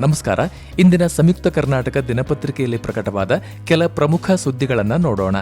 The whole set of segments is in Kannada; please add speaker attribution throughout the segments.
Speaker 1: ನಮಸ್ಕಾರ. ಇಂದಿನ ಸಂಯುಕ್ತ ಕರ್ನಾಟಕ ದಿನಪತ್ರಿಕೆಯಲ್ಲಿ ಪ್ರಕಟವಾದ ಕೆಲ ಪ್ರಮುಖ ಸುದ್ದಿಗಳನ್ನು ನೋಡೋಣ.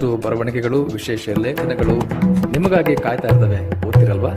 Speaker 1: ಇನ್ನಷ್ಟು ಬರವಣಿಗೆಗಳು ವಿಶೇಷ ಲೇಖನಗಳು ನಿಮಗಾಗಿ ಕಾಯ್ತಾ ಇರ್ತವೆ. ಓದ್ತಿರಲ್ವಾ?